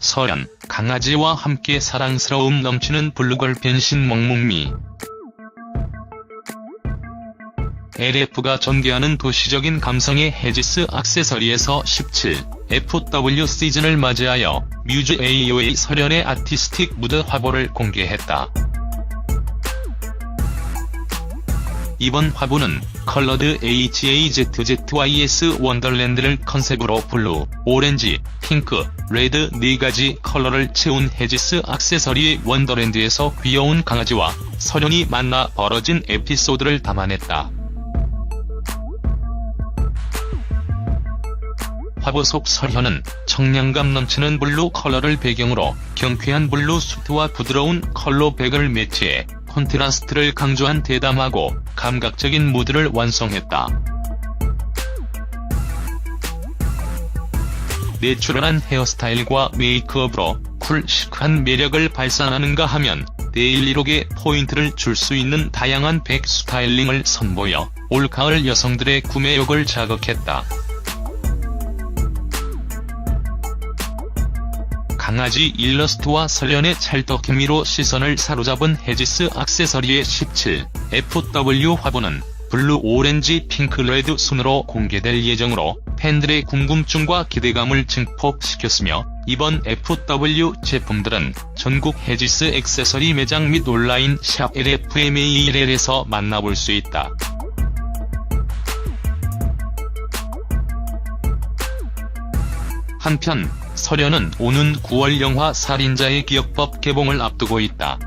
설현, 강아지와 함께 사랑스러움 넘치는 블루걸 변신 멍뭉미. LF가 전개하는 도시적인 감성의 헤지스 액세서리에서 17, FW 시즌을 맞이하여 뮤즈 AOA 설현의 아티스틱 무드 화보를 공개했다. 이번 화보는 컬러드 HAZZYS 원더랜드를 컨셉으로 블루, 오렌지, 핑크, 레드 4가지 컬러를 채운 헤지스 액세서리의 원더랜드에서 귀여운 강아지와 설현이 만나 벌어진 에피소드를 담아냈다. 화보 속 설현은 청량감 넘치는 블루 컬러를 배경으로 경쾌한 블루 수트와 부드러운 컬러 백을 매치해 콘트라스트를 강조한 대담하고 감각적인 무드를 완성했다. 내추럴한 헤어스타일과 메이크업으로 쿨 시크한 매력을 발산하는가 하면 데일리룩에 포인트를 줄 수 있는 다양한 백 스타일링을 선보여 올가을 여성들의 구매욕을 자극했다. 강아지 일러스트와 설련의 찰떡 케미로 시선을 사로잡은 헤지스 액세서리의 17, FW 화보는 블루 오렌지 핑크 레드 순으로 공개될 예정으로 팬들의 궁금증과 기대감을 증폭시켰으며 이번 FW 제품들은 전국 헤지스 액세서리 매장 및 온라인 샵 LFMALL에서 만나볼 수 있다. 한편 설현은 오는 9월 영화 살인자의 기억법 개봉을 앞두고 있다.